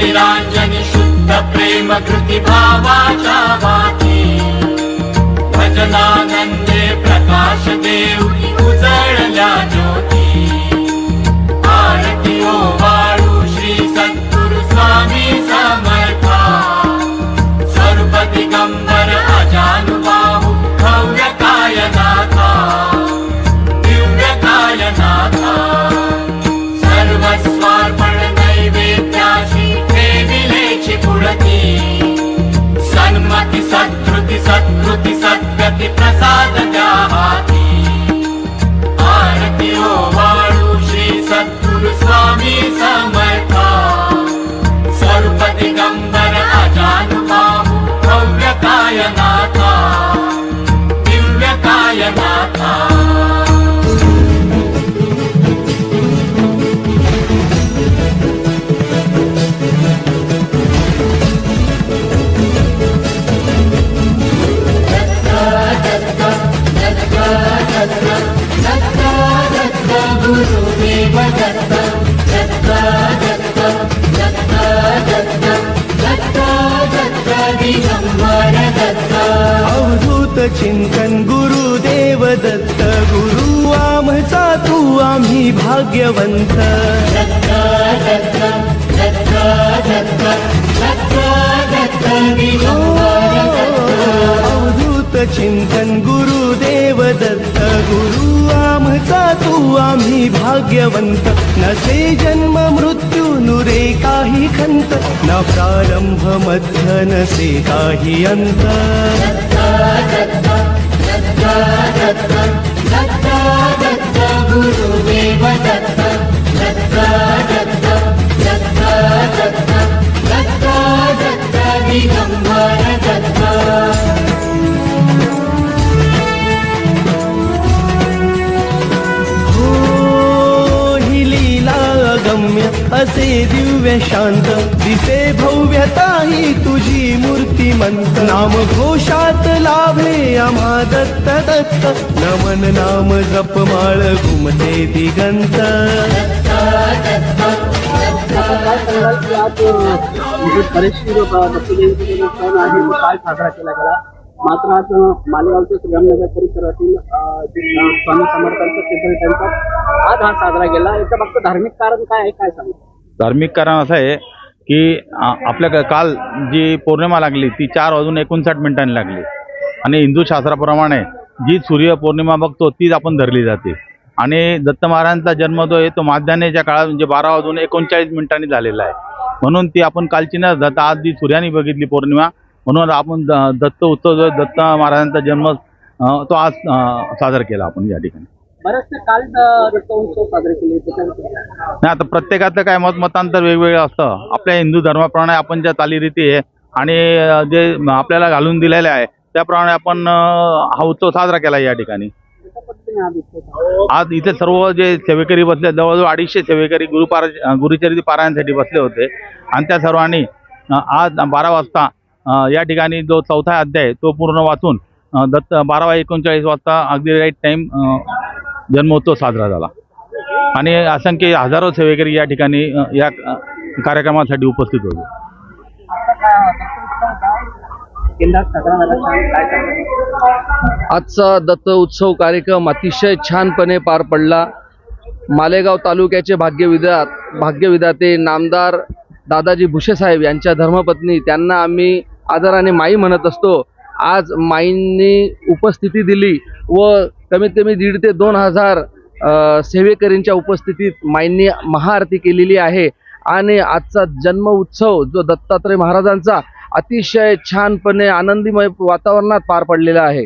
निराञ्जनि शुद्ध प्रेम कृतिभावाचा भजनानन्दे प्रकाशदेव सत्कृती सत्कृती सद्गती प्रसाद गुरुदेव दत्त दत्त दत्त दत्त दत्त दत्त दत्त दिगंबर दत्त अवधूत चिंतन गुरुदेव दत्त गुरु आमचा तू आम्ही भाग्यवंत दत्त दत्त दत्त दत्त दत्त दत्त दिगंबर दत्त अवधूत चिंतन गुरुदेव दत्त गुरु आमचा तू आम्ही भाग्यवंत? नसे जन्म मृत्यू नुरे काही खंत. न प्रारंभ मध्य नसे काही अंत. अगम्य असे दिव्य शांत. दिसे भव्यताही तुझी मूर्तिमंत नाम घोषात लाभे आम्हा दत्त दत्त. नमन नाम जपमाळ घुमते दिगंत. काय साजरा केला गेला मात्र आज मालेगावच्या श्रीरामनगर परिसरातील स्वामी समर्थांचा चित्र त्यांचा आज हा साजरा गेला याच्या फक्त धार्मिक कारण काय आहे काय सांगू? धार्मिक कारण असं आहे की आ- आपल्याकडे काल जी पौर्णिमा लागली ती चार वाजून एकोणसाठ मिनिटांनी लागली. आणि हिंदू शास्त्राप्रमाणे जी सूर्य पौर्णिमा बघतो तीच आपण धरली जाते. आणि दत्त महाराजांचा जन्म जो आहे तो माध्यान्हच्या काळात म्हणजे बारा वाजून एकोणचाळीस मिनिटांनी झालेला आहे. म्हणून ती आपण कालची न आज जी सूर्याने बघितली पौर्णिमा म्हणून आपण द- दत्त उत्सव जो दत्त महाराजांचा जन्म तो आज साजरा केला आपण या ठिकाणी. नाही आता प्रत्येकाचं काय मत मतांतर वेगवेगळं असतं. आपल्या हिंदू धर्माप्रमाणे आपण ज्या चालीरीती आहे आणि जे आपल्याला घालून दिलेले आहे त्याप्रमाणे आपण हा उत्सव साजरा केला या ठिकाणी. आज इथे सर्व जे सेवेकरी बसले जवळजवळ अडीचशे सेवेकरी गुरुपार गुरुचरित्र पारायणासाठी बसले होते. आणि त्या सर्वांनी आज बारा वाजता या ठिकाणी जो चौथा अध्याय तो पूर्ण वाचून दत्त बारा एकोणचाळीस वाजता अगदी राईट टाईम जन्मोत्सव साजरा झाला. आणि असंख्य हजारो सेवेकरी या ठिकाणी या कार्यक्रमासाठी उपस्थित होते. आजचा दत्त उत्सव कार्यक्रम अतिशय छानपणे पार पडला. मालेगाव तालुक्याचे भाग्यविदा भाग्यविदाते नामदार दादाजी भुसेसाहेब यांच्या धर्मपत्नी त्यांना आम्ही आदराने माई म्हणत असतो. आज माईंनी उपस्थिती दिली व कमीत कमी दीड ते दोन हजार सेवेकरींच्या उपस्थितीत माईंनी महाआरती केलेली आहे. आणि आजचा जन्म उत्सव जो दत्तात्रय महाराजांचा अतिशय छानपणे आनंदीमय वातावरणात पार पडलेला आहे.